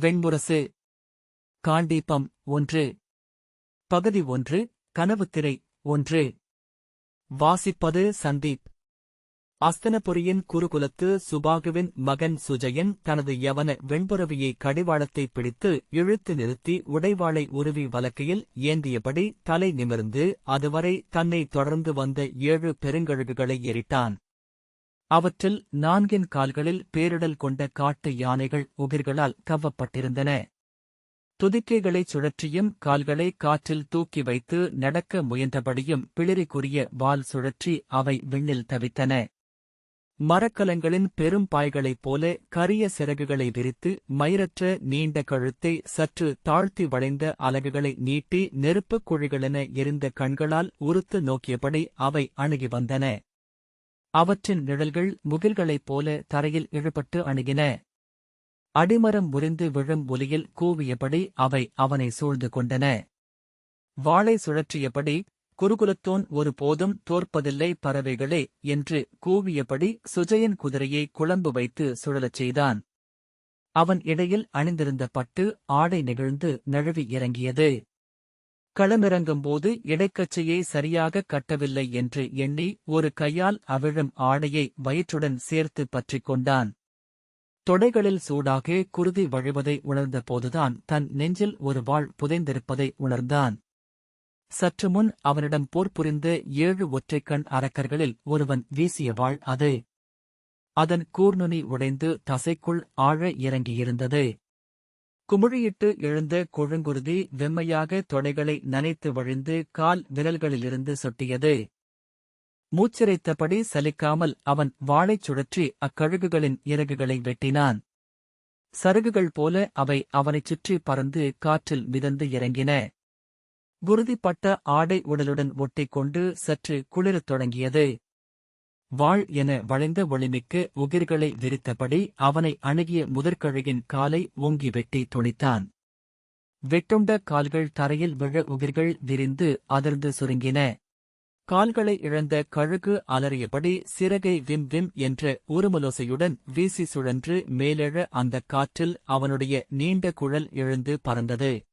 வெண்முரசு. காண்டீபம் ஒன்று. பகுதி ஒன்று. கனவுத்திரை ஒன்று. வாசிப்பது சந்தீப். அஸ்தனபுரியின் குருகுலத்து சுபாகுவின் மகன் சுஜயன் தனது யவன வெண்புறவியை கடிவாளத்தை பிடித்து இழுத்து நிறுத்தி உடைவாளை உருவி வலக்கையில் ஏந்தியபடி தலை நிமிர்ந்து அதுவரை தன்னை தொடர்ந்து வந்த ஏழு பெருங்கழுகுகளை எரிட்டான் அவற்றில் நான்கின் கால்களில் பேரிடல் கொண்ட காட்டு யானைகள் உகிர்களால் கவ்வப்பட்டிருந்தன. துதிக்கைகளைச் சுழற்றியும் கால்களை காற்றில் தூக்கி வைத்து நடக்க முயன்றபடியும் பிளிரிக்குரிய வால் சுழற்றி அவை விண்ணில் தவித்தன. மரக்கலங்களின் பெரும் பாய்களைப் போல கரிய சிறகுகளை விரித்து மயிரற்ற நீண்ட கழுத்தை சற்று தாழ்த்தி வளைந்த அலகுகளை நீட்டி நெருப்புக் குழிகளென எரிந்த கண்களால் உறுத்து நோக்கியபடி அவை அணுகி வந்தன. அவற்றின் நிழல்கள் முகில்களைப் போல தரையில் இழுபட்டு அணுகின. அடிமரம் முறிந்து விழும் ஒலியில் கூவியபடி அவை அவனை சூழ்ந்து கொண்டன. வாளை சுழற்றியபடி குருகுலத்தோன் ஒரு போதும் தோற்பதில்லை பறவைகளே என்று கூவியபடி சுஜயன் குதிரையை குழம்பு வைத்து சுழலச் செய்தான். அவன் இடையில் அணிந்திருந்த பட்டு ஆடை நெகிழ்ந்து நழுவி இறங்கியது. களமிறங்கும்போது இடைக்கச்சையை சரியாக கட்டவில்லை என்று எண்ணி ஒரு கையால் அவிழும் ஆடையை வயிற்றுடன் சேர்த்து பற்றிக் கொண்டான். தொடைகளில் சூடாக குருதி வழிவதை உணர்ந்த போதுதான் தன் நெஞ்சில் ஒரு வாள் புதைந்திருப்பதை உணர்ந்தான். சற்று முன் அவனிடம் போர் புரிந்த ஏழு ஒற்றைக்கண் அரக்கர்களில் ஒருவன் வீசிய வாழ் அது. அதன் கூர்நுனி உடைந்து தசைக்குள் ஆழ இறங்கியிருந்தது. குமிழியிட்டு எழுந்த கொழுங்குருதி வெம்மையாக தொடைகளை நனைத்து வழிந்து கால் விரல்களிலிருந்து சொட்டியது. மூச்சிரைத்தபடி சலிக்காமல் அவன் வாளைச் சுழற்றி அக்கழுகுகளின் இறகுகளை வெட்டினான். சருகுகள் போல அவை அவனைச் சுற்றி பறந்து காற்றில் மிதந்து இறங்கின. குருதிப்பட்ட ஆடை உடலுடன் ஒட்டிக்கொண்டு சற்று குளிரத் தொடங்கியது. வாழ் என வளைந்த ஒளிமிக்க உகிர்களை விரித்தபடி அவனை அணுகிய முதற்கழுகின் காலை ஓங்கி வெட்டி துணித்தான். வெட்டுண்ட கால்கள் தரையில் விழ உகிர்கள் விரிந்து அதிர்ந்து சுருங்கின. கால்களை இழந்த கழுகு அலறியபடி சிறகை விம் விம் என்ற உருமலோசையுடன் வீசி சுழன்று மேலெழ அந்தக் காற்றில் அவனுடைய நீண்ட குழல் எழுந்து பறந்தது.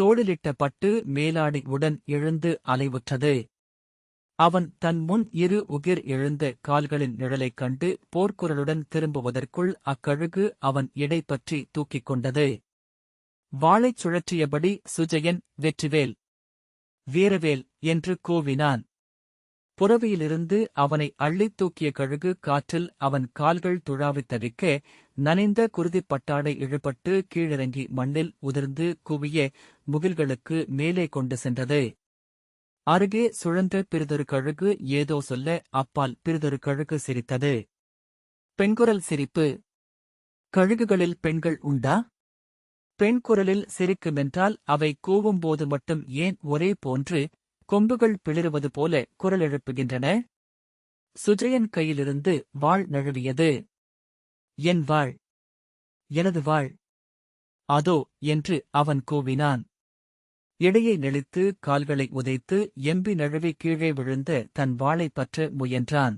தோளிலிட்ட பட்டு மேலாடி உடன் எழுந்து அலைவுற்றது. அவன் தன் முன் இரு உகிர் எழுந்த கால்களின் நிழலைக் கண்டு போர்க்குரலுடன் திரும்புவதற்குள் அக்கழுகு அவன் இடை பற்றி தூக்கிக் கொண்டது. வாளைச் சுழற்றியபடி சுஜயன் வெற்றிவேல் வீரவேல் என்று கூவினான். புறவியிலிருந்து அவனை அள்ளித் தூக்கிய கழுகு காற்றில் அவன் கால்கள் துழாவித் தவிக்க நனைந்த குருதிப்பட்டாடை இழுபட்டு கீழிறங்கி மண்ணில் உதிர்ந்து குவிய முகில்களுக்கு மேலே கொண்டு சென்றது. அருகே சுழன்ற பிறிதொரு கழுகு ஏதோ சொல்ல அப்பால் பிறிதொரு கழுகு சிரித்தது. பெண்குரல் சிரிப்பு. கழுகுகளில் பெண்கள் உண்டா? பெண் குரலில் சிரிக்குமென்றால் அவை கூவும்போது மட்டும் ஏன் ஒரே போன்று கொம்புகள் பிளிருவது போல குரல் எழுப்புகின்றன? சுஜயன் கையிலிருந்து வாழ் நழுவியது. என் வாழ் எனது வாழ் அதோ என்று அவன் கூவினான். இடையை நெளித்து கால்களை உதைத்து எம்பி நழுவி கீழே விழுந்த தன் வாளைப் பற்ற முயன்றான்.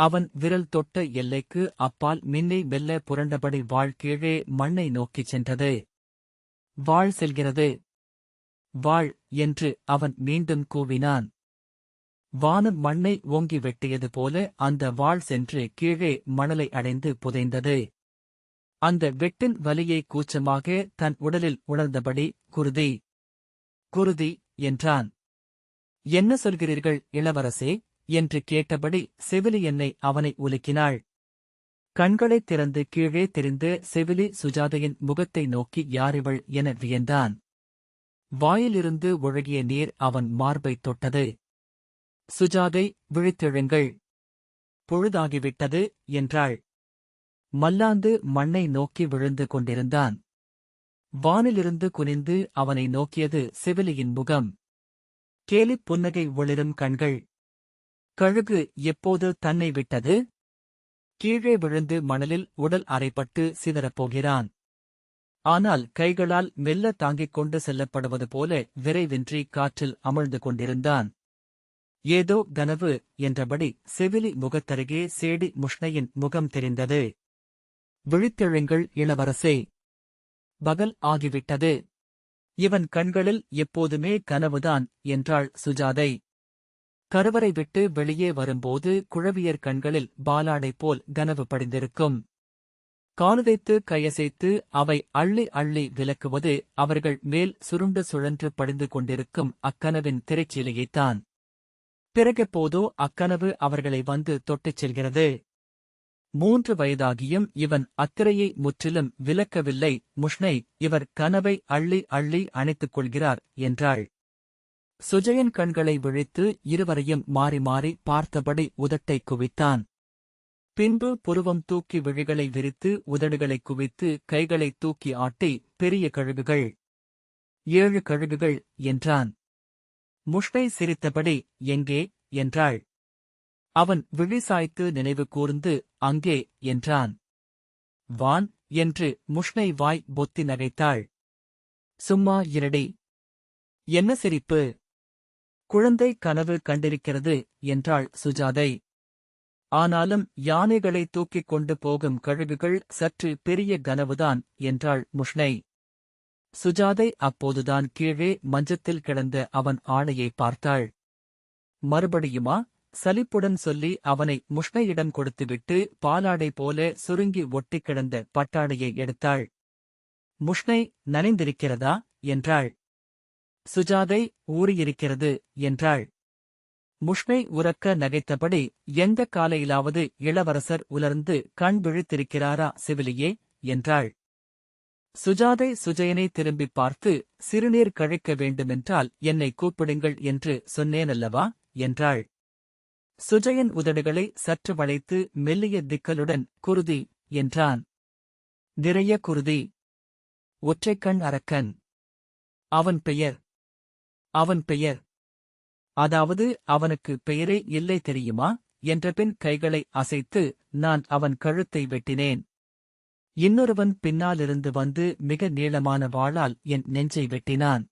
அவன் விரல் தொட்ட எல்லைக்கு அப்பால் மின்னை மெல்ல புரண்டபடி வாழ் கீழே மண்ணை நோக்கிச் சென்றது. வாழ் செல்கிறது. வாழ் என்று அவன் மீண்டும் கூவினான். வானம் மண்ணை ஓங்கி வெட்டியது போல அந்த வாழ் சென்று கீழே மணலை அடைந்து புதைந்தது. அந்த வெட்டின் வலியை கூச்சமாக தன் உடலில் உணர்ந்தபடி குருதி குருதி என்றான். என்ன சொல்கிறீர்கள் இளவரசே? என்று கேட்டபடி செவிலி என்னை அவனை உலுக்கினாள். கண்களைத் திறந்து கீழே தெரிந்து செவிலி சுஜாதையின் முகத்தை நோக்கி யாரிவள்? என வியந்தான். வாயிலிருந்து ஒழுகிய நீர் அவன் மார்பைத் தொட்டது. சுஜாதை விழித்தெழுங்கள். பொழுதாகிவிட்டது என்றாள். மல்லாந்து மண்ணை நோக்கி விழுந்து கொண்டிருந்தான். வானிலிருந்து குனிந்து அவனை நோக்கியது செவிலியின் முகம். கேலிப் புன்னகை ஒளிரும் கண்கள். கழுகு எப்போது தன்னை விட்டது? கீழே விழுந்து மணலில் உடல் அறைப்பட்டு சிதறப்போகிறான் ஆனால் கைகளால் மெல்ல தாங்கிக் கொண்டு செல்லப்படுவது போல விரைவின்றி காற்றில் அமிழ்ந்து கொண்டிருந்தான். ஏதோ கனவு என்றபடி செவிலி முகத்தருகே சேடி முஷ்ணையின் முகம் தெரிந்தது. விழித்தெழுங்கள் இளவரசே. பகல் ஆகிவிட்டது. இவன் கண்களில் எப்போதுமே கனவுதான் என்றாள் சுஜாதை. கருவறை விட்டு வெளியே வரும்போது குழவியர் கண்களில் பாலாடை போல் கனவு படிந்திருக்கும். காலுதைத்து கையசைத்து அவை அள்ளி அள்ளி விலக்குவது அவர்கள் மேல் சுருண்டு சுழன்று படிந்து கொண்டிருக்கும் அக்கனவின் திரைச்சீலையைத்தான். பிறகெப்போதோ அக்கனவு அவர்களை வந்து தொட்டுச் செல்கிறது. மூன்று வயதாகியும் இவன் அத்திரையை முற்றிலும் விலக்கவில்லை. முஷ்னை இவர் கனவை அள்ளி அள்ளி அணைத்துக் கொள்கிறார் என்றாள். சுஜயன் கண்களை விழித்து இருவரையும் மாறி மாறி பார்த்தபடி உதட்டை குவித்தான். பின்பு புருவம் தூக்கி விழிகளை விரித்து உதடுகளை குவித்து கைகளை தூக்கி ஆட்டி பெரிய கழுகுகள் ஏழு கழுகுகள் என்றான். முஷ்டை சிரித்தபடி எங்கே? என்றாள். அவன் விழி சாய்த்து நினைவு கூர்ந்து அங்கே என்றான். வான் என்று முஷ்ணை வாய் பொத்தி நகைத்தாள். சும்மா இரடி. என்ன சிரிப்பு? குழந்தை கனவு கண்டிருக்கிறது என்றாள் சுஜாதை. ஆனாலும் யானைகளை தூக்கிக் கொண்டு போகும் கழுகுகள் சற்று பெரிய கனவுதான் என்றாள் முஷ்ணை சுஜாதை அப்போதுதான் கீழே மஞ்சத்தில் கிடந்த அவன் ஆணையை பார்த்தாள். மறுபடியுமா? சலிப்புடன் சொல்லி அவனை முஷ்ணையிடம் கொடுத்துவிட்டு பாலாடை போல சுருங்கி ஒட்டிக் கிடந்த பட்டாடையை எடுத்தாள். முஷ்ணை நனைந்திருக்கிறதா? என்றாள். சுஜாதை ஊறியிருக்கிறது என்றாள். முஷ்மை உறக்க நகைத்தபடி எந்த காலையிலாவது இளவரசர் உலர்ந்து கண் விழித்திருக்கிறாரா சிவிலியே? என்றாள். சுஜாதை சுஜயனை திரும்பிப் பார்த்து சிறுநீர் கழிக்க வேண்டுமென்றால் என்னை கூப்பிடுங்கள் என்று சொன்னேனல்லவா? என்றாள். சுஜயன் உதடுகளை சற்று வளைத்து மெல்லிய திக்கலுடன் குருதி என்றான். நிறைய குருதி. ஒற்றைக்கண் அரக்கன். அவன் பெயர். அவன் பெயர். அதாவது அவனுக்கு பெயரே இல்லை தெரியுமா? என்றபின் கைகளை அசைத்து நான் அவன் கழுத்தை வெட்டினேன். இன்னொருவன் பின்னாலிருந்து வந்து மிக நீளமான வாளால் என் நெஞ்சை வெட்டினான்.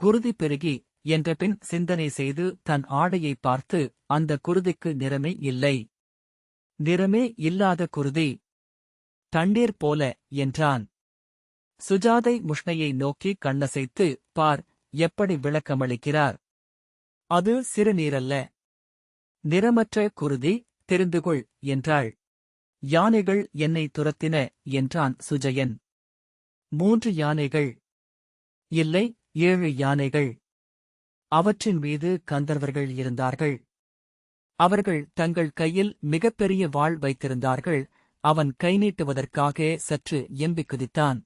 குருதி பெருகி என்றபின் சிந்தனை செய்து தன் ஆடையை பார்த்து அந்த குருதிக்கு நிறமே இல்லை. நிறமே இல்லாத குருதி. தண்ணீர் போல என்றான். சுஜாதை முஷ்ணையை நோக்கி கண்ணசைத்து பார் எப்படி விளக்கமளிக்கிறார்? அது சிறுநீரல்ல. நிறமற்ற குருதி தெரிந்துகொள் என்றாள். யானைகள் என்னை துரத்தின என்றான் சுஜயன். மூன்று யானைகள். இல்லை ஏழு யானைகள். அவற்றின் மீது கந்தர்வர்கள் இருந்தார்கள். அவர்கள் தங்கள் கையில் மிகப்பெரிய வாழ் வைத்திருந்தார்கள். அவன் கை நீட்டுவதற்காக சற்று எம்பி குதித்தான்.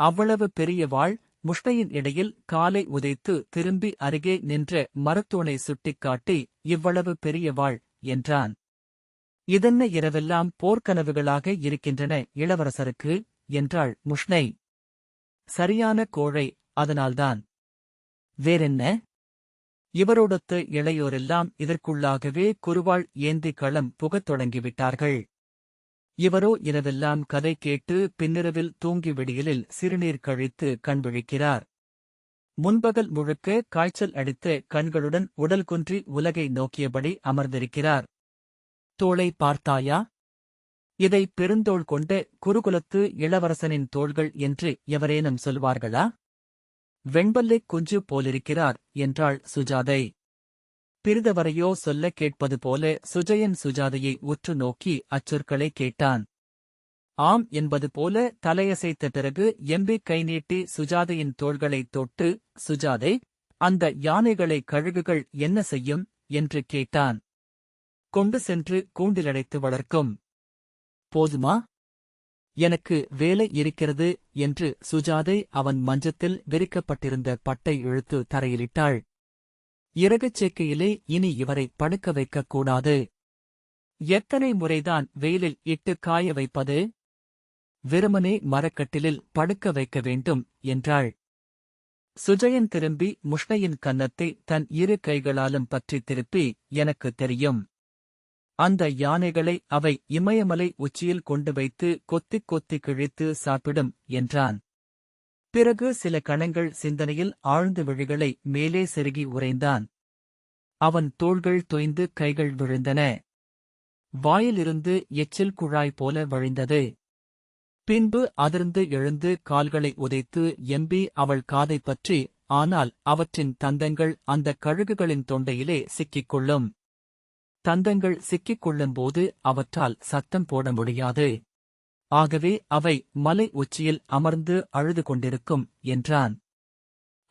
அவ்வளவு பெரிய வாழ் முஷ்டையின் இடையில் காலை உதைத்து திரும்பி அருகே நின்ற மரத்தூணை சுட்டிக்காட்டி இவ்வளவு பெரிய வாழ் என்றான். இதென்ன இரவெல்லாம் போர்க்கனவுகளாக இருக்கின்றன இளவரசருக்கு? என்றாள் முஷ்ணை சரியான கோழை அதனால்தான். வேறென்ன? இவரோடத்து இளையோரெல்லாம் இதற்குள்ளாகவே குருவாள் ஏந்தி களம் புகத் தொடங்கிவிட்டார்கள். இவரோ இரவெல்லாம் கதை கேட்டு பின்னிரவில் தூங்கி விடியலில் சிறுநீர் கழித்து கண்விழிக்கிறார் முன்பகல் முழுக்க காய்ச்சல் அடித்து கண்களுடன் உடல் குன்றி உலகை நோக்கியபடி அமர்ந்திருக்கிறார். தோளை பார்த்தாயா? இதை பெருந்தோள் கொண்ட குருகுலத்து இளவரசனின் தோள்கள் என்று எவரேனும் சொல்வார்களா? வெண்பல்லைக் குஞ்சு போலிருக்கிறார் என்றாள் சுஜாதை. பிரிதவரையோ சொல்ல கேட்பது போல சுஜயன் சுஜாதையை உற்று நோக்கி அச்சொற்களை கேட்டான். ஆம் என்பது போல தலையசைத்த பிறகு எம்பி கை நீட்டி சுஜாதையின் தோள்களைத் தொட்டு சுஜாதை அந்த யானைகளை கழுகுகள் என்ன செய்யும்? என்று கேட்டான். கொண்டு சென்று கூண்டிலடைத்து வளர்க்கும். போதுமா? எனக்கு வேலை இருக்கிறது என்று சுஜாதை அவன் மஞ்சத்தில் விரிக்கப்பட்டிருந்த பட்டை இழுத்து தரையிலிட்டாள். இறகுச் சேர்க்கையிலே இனி இவரை படுக்க வைக்கக் கூடாது. எத்தனை முறைதான் வெயிலில் இட்டு காய வைப்பது? வெறுமனே மரக்கட்டிலில் படுக்க வைக்க வேண்டும் என்றாள். சுஜயன் திரும்பி முஷ்ணையின் கன்னத்தை தன் இரு கைகளாலும் பற்றி திருப்பி எனக்கு தெரியும். அந்த யானைகளை அவை இமயமலை உச்சியில் கொண்டு வைத்து கொத்திக் கொத்தி கிழித்து சாப்பிடும் என்றான். பிறகு சில கணங்கள் சிந்தனையில் ஆழ்ந்த விழிகளை மேலே செருகி உறைந்தான். அவன் தோள்கள் தொய்ந்து கைகள் விழுந்தன. வாயிலிருந்து எச்சில் குழாய் போல வழிந்தது. பின்பு அதிர்ந்து எழுந்து கால்களை உதைத்து எம்பி அவள் காதைப் பற்றி ஆனால் அவற்றின் தந்தங்கள் அந்த கழுகுகளின் தொண்டையிலே சிக்கிக்கொள்ளும் தந்தங்கள் சிக்கிக் கொள்ளும்போது அவற்றால் சத்தம் போட முடியாது. ஆகவே அவை மலை உச்சியில் அமர்ந்து அழுது கொண்டிருக்கும் என்றான்.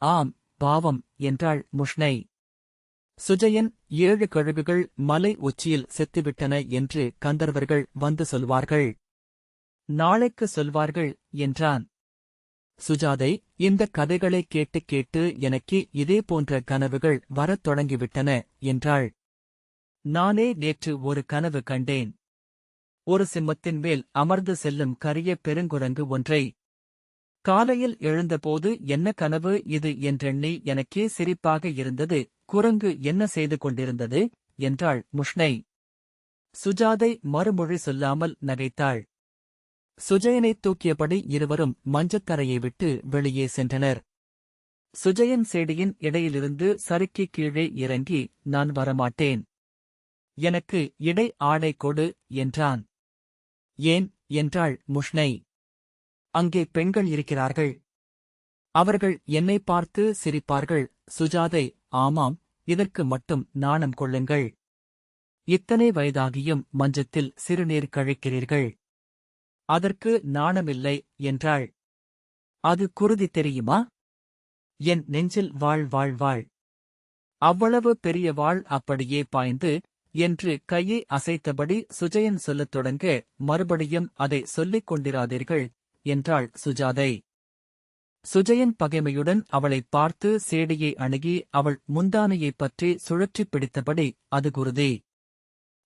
ஆம் பாவம் என்றாள் முஷ்னை சுஜயன் ஏழு கழுகுகள் மலை உச்சியில் செத்துவிட்டன என்று கந்தர்வர்கள் வந்து சொல்வார்கள். நாளைக்கு சொல்வார்கள் என்றான். சுஜாதை இந்த கதைகளை கேட்டு கேட்டு எனக்கு இதே போன்ற கனவுகள் வரத் தொடங்கிவிட்டன என்றாள். நானே நேற்று ஒரு கனவு கண்டேன். ஒரு சிம்மத்தின் மேல் அமர்ந்து செல்லும் கரிய பெருங்குரங்கு ஒன்றை. காலையில் எழுந்தபோது என்ன கனவு இது என்றெண்ணி எனக்கே சிரிப்பாக இருந்தது குரங்கு என்ன செய்து கொண்டிருந்தது? என்றாள் முஷ்னை. சுஜாதை மறுமொழி சொல்லாமல் நகைத்தாள். சுஜயனைத் தூக்கியபடி இருவரும் மஞ்சக்கரையை விட்டு வெளியே சென்றனர். சுஜயன் செடியின் இடையிலிருந்து சறுக்கி கீழே இறங்கி நான் வரமாட்டேன். எனக்கு இடை ஆடை கொடு என்றான். ஏன்? என்றாள் முஷ்னை அங்கே பெண்கள் இருக்கிறார்கள். அவர்கள் என்னை பார்த்து சிரிப்பார்கள். சுஜாதை ஆமாம் இதற்கு மட்டும் நாணம் கொள்ளுங்கள். இத்தனை வயதாகியும் மஞ்சத்தில் சிறுநீர் கழிக்கிறீர்கள். அதற்கு நாணமில்லை என்றாள். அது குருதி தெரியுமா? என் நெஞ்சில் வாழ் வாழ் வாழ். அவ்வளவு பெரிய வாழ் அப்படியே பாய்ந்து என்று கையை அசைத்தபடி சுஜயன் சொல்லத் தொடங்க மறுபடியும் அதை சொல்லிக் கொண்டிராதீர்கள் என்றாள் சுஜாதை. சுஜயன் பகைமையுடன் அவளைப் பார்த்து சேடியை அணுகி அவள் முந்தானையைப் பற்றி சுழற்றிப் பிடித்தபடி அது குருதி.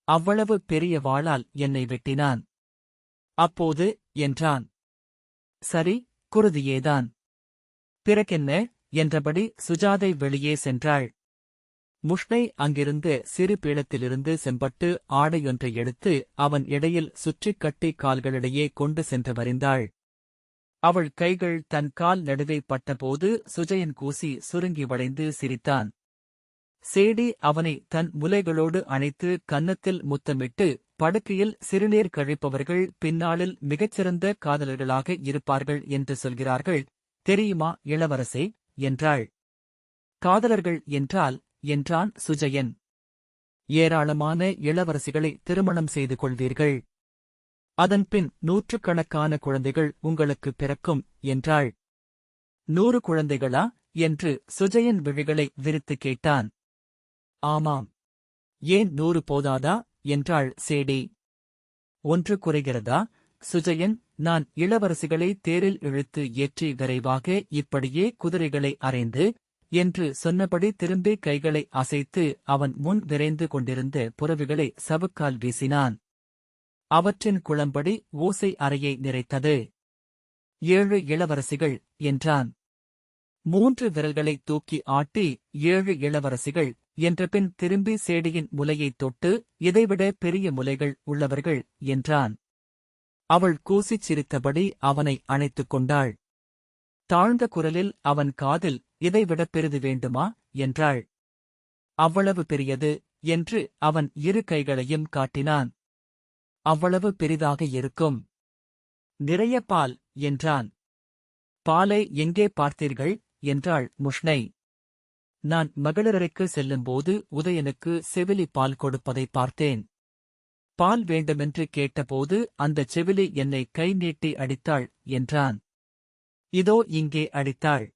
அவ்வளவு பெரிய வாளால் என்னை வெட்டினான். அப்போது என்றான். சரி குருதியேதான். பிறகென்ன? என்றபடி சுஜாதை வெளியே சென்றாள். முஷ்னை அங்கிருந்து சிறு பீளத்திலிருந்து செம்பட்டு ஆடையொன்றை எடுத்து அவன் இடையில் சுற்றிக் கட்டி கால்களிடையே கொண்டு சென்று வரிந்தாள். அவள் கைகள் தன் கால் நடுவே பட்டபோது சுஜயன் கூசி சுருங்கி வளைந்து சிரித்தான். சேடி அவனை தன் முலைகளோடு அணைத்து கன்னத்தில் முத்தமிட்டு படுக்கையில் சிறுநீர் கழிப்பவர்கள் பின்னாளில் மிகச்சிறந்த காதலர்களாக இருப்பார்கள் என்று சொல்கிறார்கள் தெரியுமா இளவரசே? என்றாள். காதலர்கள் என்றால் என்றான் சுஜயன். ஏராளமான இளவரசிகளை திருமணம் செய்து கொள்வீர்கள். அதன்பின் நூற்றுக்கணக்கான குழந்தைகள் உங்களுக்கு பிறக்கும் என்றாள். நூறு குழந்தைகளா? என்று சுஜயன் விழிகளை விரித்து கேட்டான். ஆமாம். ஏன் நூறு போதாதா? என்றாள் சேடி. ஒன்று குறைகிறதா? சுஜயன் நான் இளவரசிகளை தேரில் இழுத்து ஏற்றி விரைவாக இப்படியே குதிரைகளை அறைந்து என்று சொன்னபடி திரும்பி கைகளை அசைத்து அவன் முன் விரைந்து கொண்டிருந்த புறவிகளை சவுக்கால் வீசினான். அவற்றின் குளம்படி ஓசை அறையை நிறைத்தது. ஏழு இளவரசிகள் என்றான். மூன்று விரல்களை தூக்கி ஆட்டி ஏழு இளவரசிகள் என்றபின் திரும்பி சேடியின் முலையைத் தொட்டு இதைவிட பெரிய முலைகள் உள்ளவர்கள் என்றான். அவள் கூசிச் சிரித்தபடி அவனை அணைத்துக் கொண்டாள். தாழ்ந்த குரலில் அவன் காதில் இதைவிட பெரிது வேண்டுமா? என்றாள். அவ்வளவு பெரியது என்று அவன் இரு கைகளையும் காட்டினான். அவ்வளவு பெரிதாக இருக்கும். நிறைய பால் என்றான். பாலை எங்கே பார்த்தீர்கள்? என்றாள் முஷ்னை நான் மகளிரறைக்கு செல்லும்போது உதயனுக்கு செவிலி பால் கொடுப்பதை பார்த்தேன். பால் வேண்டுமென்று கேட்டபோது அந்தச் செவிலி என்னை கை நீட்டி அடித்தாள் என்றான். இதோ இங்கே அடித்தாள்.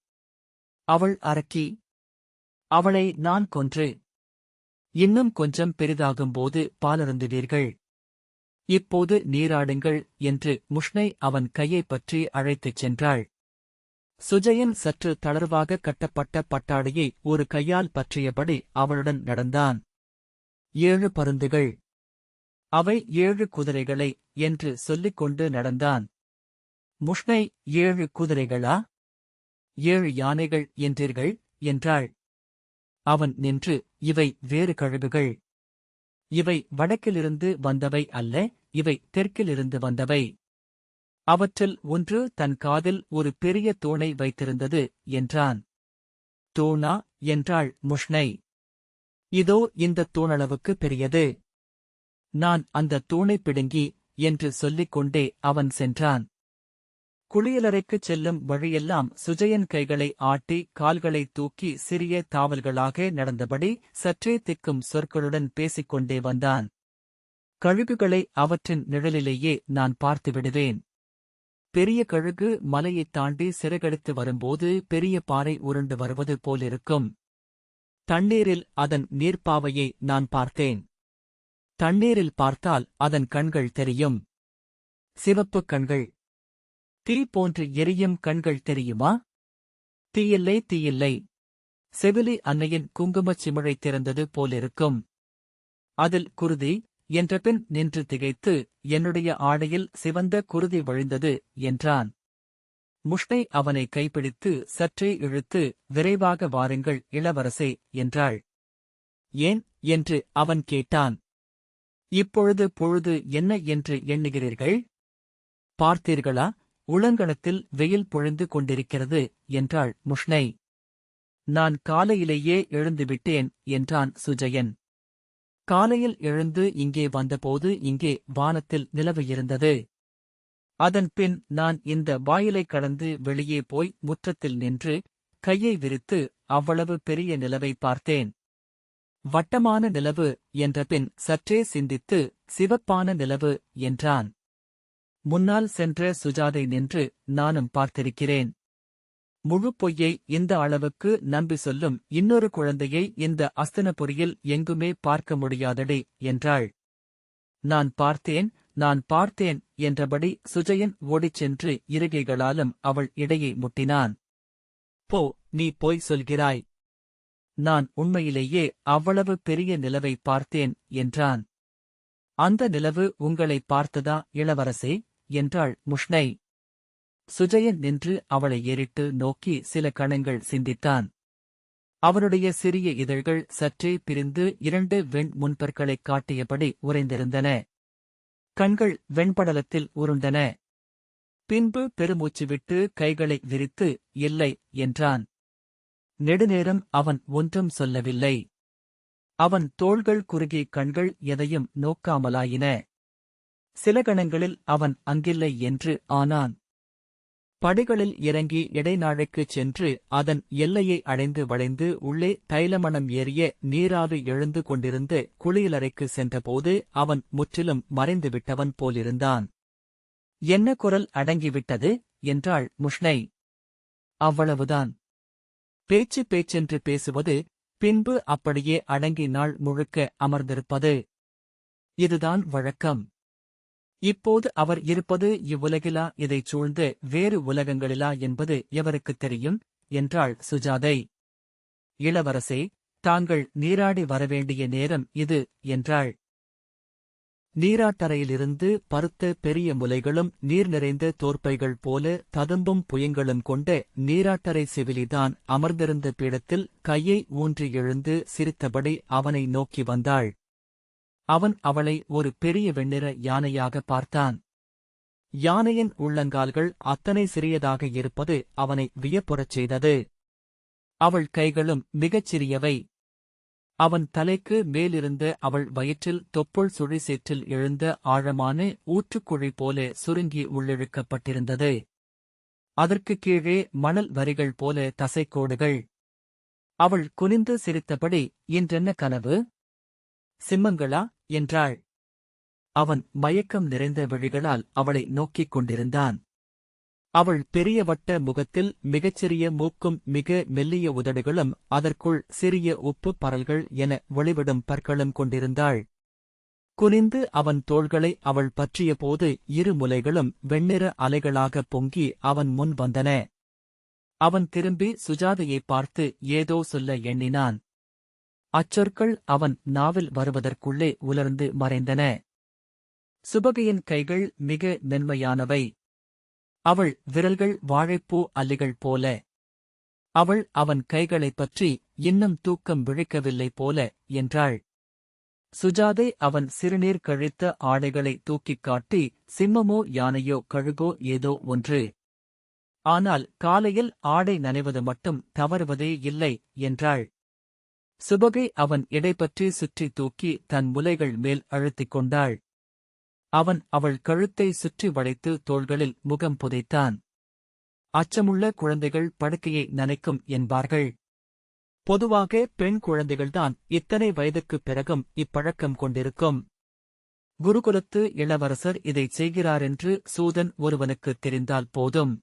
அவள் அரக்கி அவளை நான் கொன்று. இன்னும் கொஞ்சம் பெரிதாகும்போது பாலருந்துவீர்கள் இப்போது நீராடுங்கள் என்று முஷ்னை அவன் கையைப் பற்றி அழைத்துச் சென்றாள். சுஜயன் சற்று தளர்வாக கட்டப்பட்ட பட்டாடையை ஒரு கையால் பற்றியபடி அவளுடன் நடந்தான். ஏழு பருந்துகள். அவை ஏழு குதிரைகளை என்று சொல்லிக் கொண்டு நடந்தான். முஷ்னை ஏழு குதிரைகளா? ஏழு யானைகள் என்றீர்கள்? என்றாள். அவன் நின்று இவை வேறு கழுகுகள். இவை வடக்கிலிருந்து வந்தவை அல்ல இவை தெற்கிலிருந்து வந்தவை. அவற்றில் ஒன்று தன் காதில் ஒரு பெரிய தூணை வைத்திருந்தது என்றான். தூணா என்றாள் முஷ்னை. இதோ இந்த தூணளவுக்கு பெரியது. நான் அந்த தூணைப் பிடுங்கி என்று சொல்லிக் கொண்டே அவன் சென்றான். குளியலறைக்குச் செல்லும் வழியெல்லாம் சுஜயன் கைகளை ஆட்டி கால்களை தூக்கி சிறிய தாவல்களாக நடந்தபடி சற்றே திக்கும் சொற்களுடன் பேசிக்கொண்டே வந்தான். கழுகுகளை அவற்றின் நிழலிலேயே நான் பார்த்து விடுவேன். பெரிய கழுகு மலையைத் தாண்டி சிறகெடுத்து வரும்போது பெரிய பாறை உருண்டு வருவது போலிருக்கும். தண்ணீரில் அதன் நீர்ப்பாவையை நான் பார்த்தேன். தண்ணீரில் பார்த்தால் அதன் கண்கள் தெரியும். சிவப்புக் கண்கள். தீ போன்று எரியும் கண்கள் தெரியுமா? தீயில்லை தீயில்லை. செவிலி அன்னையின் குங்குமச் சிமிழை திறந்தது போலிருக்கும். அதில் குருதி என்ற பின் நின்று திகைத்து என்னுடைய ஆடையில் சிவந்த குருதி வழிந்தது என்றான். முஷ்டை அவனை கைப்பிடித்து சற்றே இழுத்து விரைவாக வாருங்கள் இளவரசே என்றாள். ஏன்? என்று அவன் கேட்டான். இப்பொழுது பொழுது என்ன என்று எண்ணுகிறீர்கள்? பார்த்தீர்களா? உளங்கணத்தில் வெயில் பொழிந்து கொண்டிருக்கிறது என்றாள் முஷ்னை. நான் காலையிலேயே எழுந்துவிட்டேன் என்றான் சுஜயன். காலையில் எழுந்து இங்கே வந்தபோது இங்கே வானத்தில் நிலவு இருந்தது அதன் பின் நான் இந்த வாயிலை கடந்து வெளியே போய் முற்றத்தில் நின்று கையை விரித்து அவ்வளவு பெரிய நிலவை பார்த்தேன். வட்டமான நிலவு என்ற பின் சற்றே சிந்தித்து சிவப்பான நிலவு என்றான். முன்னால் சென்ற சுஜாதை நின்று நானும் பார்த்திருக்கிறேன். முழு பொய்யை இந்த அளவுக்கு நம்பி சொல்லும் இன்னொரு குழந்தையை இந்த அஸ்தனபுரியில் எங்குமே பார்க்க முடியாதடி என்றாள். நான் பார்த்தேன் நான் பார்த்தேன் என்றபடி சுஜயன் ஓடிச் சென்று இருகைகளாலும் அவள் இடையை முட்டினான். போ நீ போய் சொல்கிறாய். நான் உண்மையிலேயே அவ்வளவு பெரிய நிலவை பார்த்தேன் என்றான். அந்த நிலவு உங்களை பார்த்ததா இளவரசே? என்றாள் முஷ்னை சுஜயன் நின்று அவளை ஏறிட்டு நோக்கி சில கணங்கள் சிந்தித்தான். அவனுடைய சிறிய இதழ்கள் சற்றே பிரிந்து இரண்டு வெண் முன்பற்களைக் காட்டியபடி உறைந்திருந்தன. கண்கள் வெண்படலத்தில் உருண்டன. பின்பு பெருமூச்சு விட்டு கைகளை விரித்து இல்லை என்றான். நெடுநேரம் அவன் ஒன்றும் சொல்லவில்லை. அவன் தோள்கள் குறுகி கண்கள் எதையும் நோக்காமலாயின. சில கணங்களில் அவன் அங்கில்லை என்று ஆனான். படிகளில் இறங்கி இடைநாழைக்குச் சென்று அதன் எல்லையை அடைந்து வளைந்து உள்ளே தைலமணம் ஏறிய நீராறு எழுந்து கொண்டிருந்த குளியலறைக்கு சென்றபோது அவன் முற்றிலும் மறைந்துவிட்டவன் போலிருந்தான். என்ன குரல் அடங்கிவிட்டது? என்றாள் முஷ்னை அவ்வளவுதான். பேச்சு பேச்சென்று பேசுவது பின்பு அப்படியே அடங்கி நாள் முழுக்க அமர்ந்திருப்பது? இதுதான் வழக்கம். இப்போது அவர் இருப்பது இவ்வுலகிலா இதைச் சூழ்ந்து வேறு உலகங்களிலா என்பது எவருக்குத் தெரியும்? என்றாள் சுஜாதை. இளவரசே தாங்கள் நீராடி வரவேண்டிய நேரம் இது என்றாள். நீராட்டறையிலிருந்து பருத்த பெரிய முலைகளும் நீர் நிறைந்த தோற்பைகள் போல ததும்பும் புயங்களும் கொண்ட நீராட்டறை செவிலிதான் அமர்ந்திருந்த பீடத்தில் கையை ஊன்றி எழுந்து சிரித்தபடி அவனை நோக்கி வந்தாள். அவன் அவளை ஒரு பெரிய வெண்ணிற யானையாக பார்த்தான். யானையின் உள்ளங்கால்கள் அத்தனை சிறியதாக இருப்பது அவனை வியப்புறச் செய்தது. அவள் கைகளும் மிகச் சிறியவை. அவன் தலைக்கு மேலிருந்த அவள் வயிற்றில் தொப்புள் சுழி சேற்றில் எழுந்த ஆழமான ஊற்றுக்குழி போல சுருங்கி உள்ளிழுக்கப்பட்டிருந்தது. அதற்குக் கீழே மணல் வரிகள் போல தசைக்கோடுகள். அவள் குனிந்து சிரித்தபடி இன்றென்ன கனவு? சிம்மங்களா? என்றாள். அவன் மயக்கம் நிறைந்த விழிகளால் அவளை நோக்கிக் கொண்டிருந்தான். அவள் பெரிய வட்ட முகத்தில் மிகச்சிறிய மூக்கும் மிக மெல்லிய உதடுகளும் அதற்குள் சிறிய உப்பு பரல்கள் என ஒளிவிடும் பற்களும் கொண்டிருந்தாள். குனிந்து அவன் தோள்களை அவள் பற்றியபோது இரு முலைகளும் வெண்ணிற அலைகளாகப் பொங்கி அவன் முன் வந்தன. அவன் திரும்பி சுஜாதையைப் பார்த்து ஏதோ சொல்ல எண்ணினான். அச்சொற்கள் அவன் நாவில் வருவதற்குள்ளே உலர்ந்து மறைந்தன. சுபகையின் கைகள் மிக மென்மையானவை. அவள் விரல்கள் வாழைப்பூ அல்லிகள் போல. அவள் அவன் கைகளைப் பற்றி இன்னும் தூக்கம் விழிக்கவில்லை போல என்றாள். சுஜாதை அவன் சிறுநீர் கழித்த ஆடைகளை தூக்கிக் காட்டி சிம்மமோ யானையோ கழுகோ ஏதோ ஒன்று. ஆனால் காலையில் ஆடை நனைவது மட்டும் தவறுவதே இல்லை என்றாள். சுபகை அவன் இடைப்பற்றி சுற்றி தூக்கி தன் முலைகள் மேல் அழுத்திக் கொண்டாள். அவன் அவள் கழுத்தை சுற்றி வளைத்து தோள்களில் முகம் புதைத்தான். அச்சமுள்ள குழந்தைகள் படுக்கையை நனைக்கும் என்பார்கள். பொதுவாக பெண் குழந்தைகள்தான் இத்தனை வயதுக்குப் பிறகும் இப்பழக்கம் கொண்டிருக்கும். குருகுலத்து இளவரசர் இதைச் செய்கிறாரென்று சூதன் ஒருவனுக்குத் தெரிந்தால் போதும்.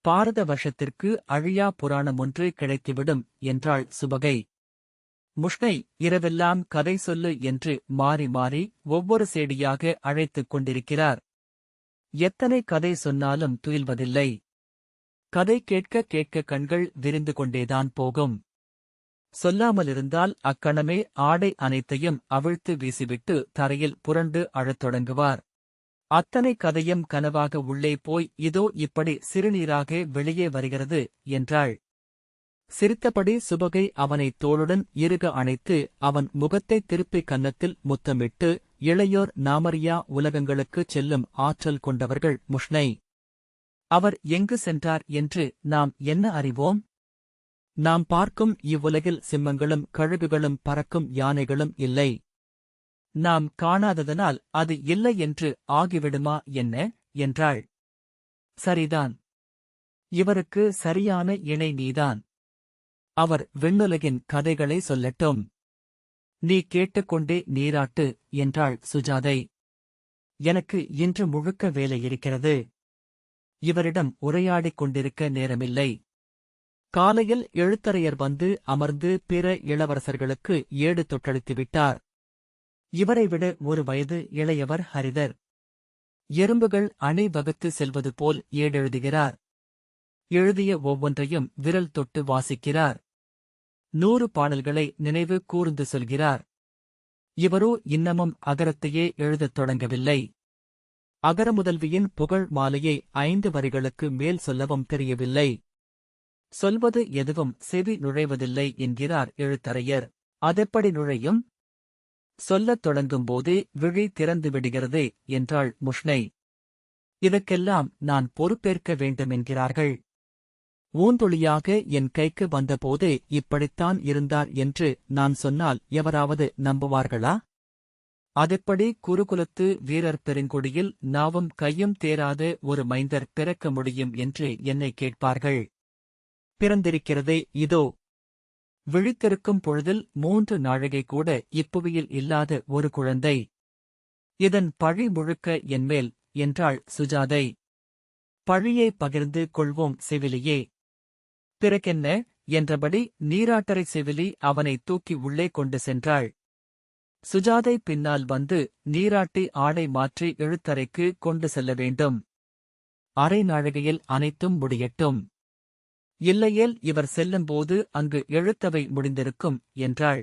பாரத வருஷத்திற்கு அழியா புராணம் ஒன்று கிடைத்துவிடும் என்றாள் சுபகை. முஷ்ணை இரவெல்லாம் கதை சொல்லு என்று மாறி மாறி ஒவ்வொரு சேடியாக அழைத்துக் கொண்டிருக்கிறார். எத்தனை கதை சொன்னாலும் துயில்வதில்லை. கதை கேட்க கேட்க கண்கள் விரிந்து கொண்டேதான் போகும். சொல்லாமலிருந்தால் அக்கணமே ஆடை அனைத்தையும் அவிழ்த்து வீசிவிட்டு தரையில் புரண்டு அழத் தொடங்குவார். அத்தனை கதையும் கனவாக உள்ளே போய் இதோ இப்படி சிறுநீராக வெளியே வருகிறது என்றாள். சிரித்தபடி சுபகை அவனை தோளுடன் இறுக அணைத்து அவன் முகத்தை திருப்பி கன்னத்தில் முத்தமிட்டு இளையோர் நாமரியா உலகங்களுக்குச் செல்லும் ஆற்றல் கொண்டவர்கள் முஷ்னை அவர் எங்கு சென்றார் என்று நாம் என்ன அறிவோம்? நாம் பார்க்கும் இவ்வுலகில் சிம்மங்களும் கழுகுகளும் பறக்கும் யானைகளும் இல்லை. நாம் காணாததனால் அது இல்லை என்று ஆகிவிடுமா என்ன? என்றாள். சரிதான். இவருக்கு சரியான இணை நீதான். அவர் விண்ணுலகின் கதைகளை சொல்லட்டும். நீ கேட்டுக்கொண்டே நீராட்டு என்றாள் சுஜாதை. எனக்கு இன்று முழுக்க வேலை இருக்கிறது. இவரிடம் உரையாடிக் கொண்டிருக்க நேரமில்லை. காலையில் எழுத்தரையர் வந்து அமர்ந்து பிற இளவரசர்களுக்கு ஏடு தொட்டழுத்துவிட்டார் இவரை விட ஒரு வயது இளையவர் ஹரிதர். எறும்புகள் அணை வகுத்து செல்வது போல் ஏடெழுதுகிறார். எழுதிய ஒவ்வொன்றையும் விரல் தொட்டு வாசிக்கிறார். நூறு பாடல்களை நினைவு கூர்ந்து சொல்கிறார். இவரோ இன்னமும் அகரத்தையே எழுதத் தொடங்கவில்லை. அகரமுதல்வியின் புகழ் மாலையை ஐந்து வரிகளுக்கு மேல் சொல்லவும் தெரியவில்லை. சொல்வது எதுவும் செவி நுழைவதில்லை என்கிறார் எழுத்தரையர். அதெப்படி நுழையும்? சொல்லத் தொடங்கும்போதே விழி திறந்து விடுகிறதே என்றாள் முஷ்னை இதற்கெல்லாம் நான் பொறுப்பேற்க வேண்டும் என்கிறார்கள். ஊந்தொழியாக என் கைக்கு வந்தபோதே இப்படித்தான் இருந்தார் என்று நான் சொன்னால் எவராவது நம்புவார்களா? அதெப்படி குருகுலத்து வீரர் பெருங்குடியில் நாவும் கையும் தேராத ஒரு மைந்தர் பிறக்க முடியும் என்று என்னை கேட்பார்கள். பிறந்திருக்கிறதே இதோ. விழித்திருக்கும் பொழுதில் மூன்று நாழிகை கூட இப்புவியில் இல்லாத ஒரு குழந்தை. இதன் பழி முழுக்க என்மேல் என்றாள் சுஜாதை. பழியை பகிர்ந்து கொள்வோம் செவிலியே. பிறகென்ன? என்றபடி நீராட்டரை செவிலி அவனை தூக்கி உள்ளே கொண்டு சென்றாள். சுஜாதை பின்னால் வந்து நீராட்டி ஆடை மாற்றி எழுத்தறைக்கு கொண்டு செல்ல வேண்டும். அரை நாழிகையில் அனைத்தும் முடியட்டும். இல்லையேல் இவர் செல்லும்போது அங்கு எழுத்தவை முடிந்திருக்கும் என்றாள்.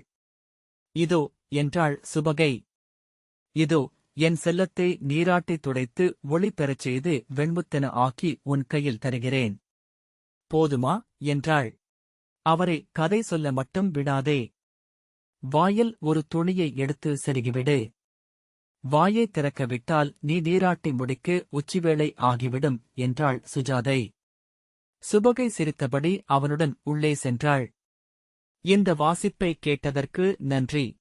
இதோ என்றாள் சுபகை. இதோ என் செல்லத்தை நீராட்டி துடைத்து ஒளி பெறச் செய்து வெண்முத்தென ஆக்கி உன் கையில் தருகிறேன். போதுமா? என்றாள். அவரை கதை சொல்ல மட்டும் விடாதே. வாயில் ஒரு துணியை எடுத்து செருகிவிடு. வாயை திறக்க விட்டால் நீ நீராட்டி முடிக்க உச்சிவேளை ஆகிவிடும் என்றாள் சுஜாதை. சுபகை சிரித்தபடி அவனுடன் உள்ளே சென்றாள். இந்த வாசிப்பை கேட்டதற்கு நன்றி.